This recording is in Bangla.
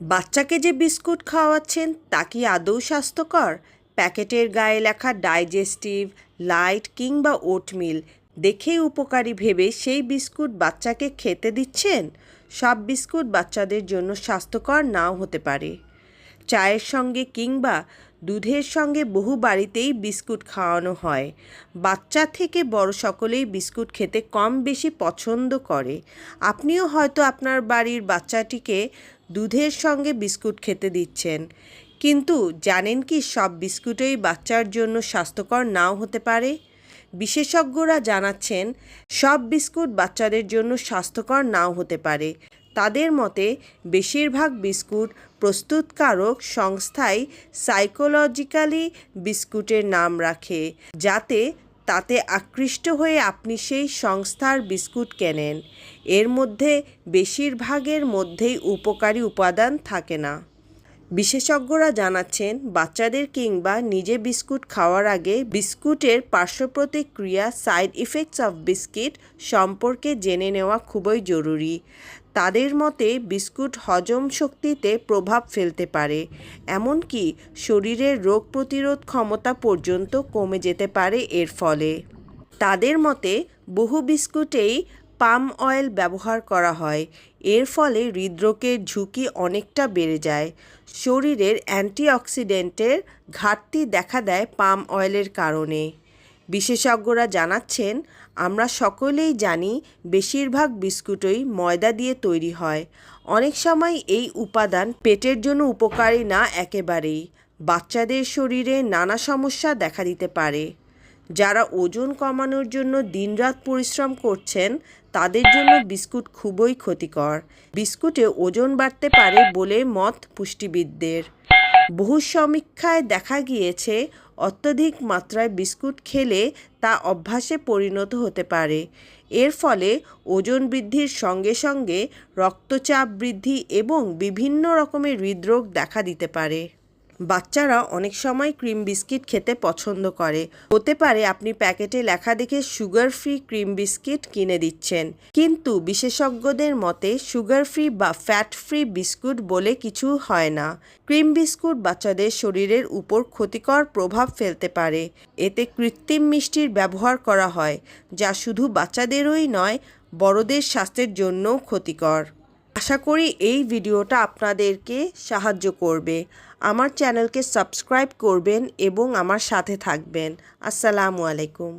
বাচ্চাকে যে বিস্কুট খাওয়াচ্ছেন তা কি আদৌ স্বাস্থ্যকর? প্যাকেটের গায়ে লেখা ডাইজেস্টিভ, লাইট কিংবা ওটমিল দেখেই উপকারী ভেবে সেই বিস্কুট বাচ্চাকে খেতে দিচ্ছেন? সব বিস্কুট বাচ্চাদের জন্য স্বাস্থ্যকর নাও হতে পারে। চায়ের সঙ্গে কিংবা দুধের সঙ্গে বহু বাড়িতেই বিস্কুট খাওয়ানো হয়। বাচ্চা থেকে বড় সকলেই বিস্কুট খেতে কম বেশি পছন্দ করে। আপনিও হয়তো আপনার বাড়ির বাচ্চাটিকে দুধের সঙ্গে বিস্কুট খেতে দিচ্ছেন। কিন্তু জানেন কি সব বিস্কুটই বাচ্চার জন্য স্বাস্থ্যকর নাও হতে পারে? বিশেষজ্ঞরা জানাচ্ছেন, সব বিস্কুট বাচ্চাদের জন্য স্বাস্থ্যকর নাও হতে পারে। তাদের মতে, বেশিরভাগ বিস্কুট প্রস্তুতকারক সংস্থাই সাইকোলজিক্যালি বিস্কুটের নাম রাখে, যাতে তাতে আকৃষ্ট হয়ে আপনি সেই সংস্থার বিস্কুট কেনেন। এর মধ্যে বেশিরভাগের মধ্যেই উপকারী উপাদান থাকে না। বিশেষজ্ঞরা জানাচ্ছেন, বাচ্চাদের কিংবা নিজে বিস্কুট খাওয়ার আগে বিস্কুটের পার্শ্বপ্রতিক্রিয়া, সাইড ইফেক্টস অফ বিস্কিট সম্পর্কে জেনে নেওয়া খুবই জরুরি। তাদের মতে, বিস্কুট হজম শক্তিতে প্রভাব ফেলতে পারে, এমনকি শরীরের রোগ প্রতিরোধ ক্ষমতা পর্যন্ত কমে যেতে পারে এর ফলে। তাদের মতে, বহু বিস্কুটেই পাম অয়েল ব্যবহার করা হয়। এর ফলে হৃদরোগের ঝুঁকি অনেকটা বেড়ে যায়। শরীরের অ্যান্টিঅক্সিডেন্টের ঘাটতি দেখা দেয় পাম অয়েলের কারণে। বিশেষজ্ঞরা জানাচ্ছেন, আমরা সকলেই জানি বেশিরভাগ বিস্কুটই ময়দা দিয়ে তৈরি হয়। অনেক সময় এই উপাদান পেটের জন্য উপকারী না একেবারেই। বাচ্চাদের শরীরে নানা সমস্যা দেখা দিতে পারে। যারা ওজন কমানোর জন্য দিনরাত পরিশ্রম করছেন, তাদের জন্য বিস্কুট খুবই ক্ষতিকর। বিস্কুটে ওজন বাড়তে পারে বলে মত পুষ্টিবিদদের। বহু সমীক্ষায় দেখা গিয়েছে, অত্যধিক মাত্রায় বিস্কুট খেলে তা অভ্যাসে পরিণত হতে পারে। এর ফলে ওজন বৃদ্ধির সঙ্গে সঙ্গে রক্তচাপ বৃদ্ধি এবং বিভিন্ন রকমের হৃদরোগ দেখা দিতে পারে। বাচ্চারা অনেক সময় ক্রিম বিস্কিট খেতে পছন্দ করে। হতে পারে আপনি প্যাকেটে লেখা দেখে সুগার ফ্রি ক্রিম বিস্কিট কিনে দিচ্ছেন। কিন্তু বিশেষজ্ঞদের মতে সুগার ফ্রি বা ফ্যাট ফ্রি বিস্কুট বলে কিছু হয় না। ক্রিম বিস্কুট বাচ্চাদের শরীরের উপর ক্ষতিকর প্রভাব ফেলতে পারে। এতে কৃত্রিম মিষ্টির ব্যবহার করা হয়, যা শুধু বাচ্চাদেরই নয়, বড়দের স্বাস্থ্যের জন্যও ক্ষতিকর। আশা করি এই ভিডিওটা আপনাদেরকে সাহায্য করবে। আমার চ্যানেলকে সাবস্ক্রাইব করবেন এবং আমার সাথে থাকবেন। আসসালামু আলাইকুম।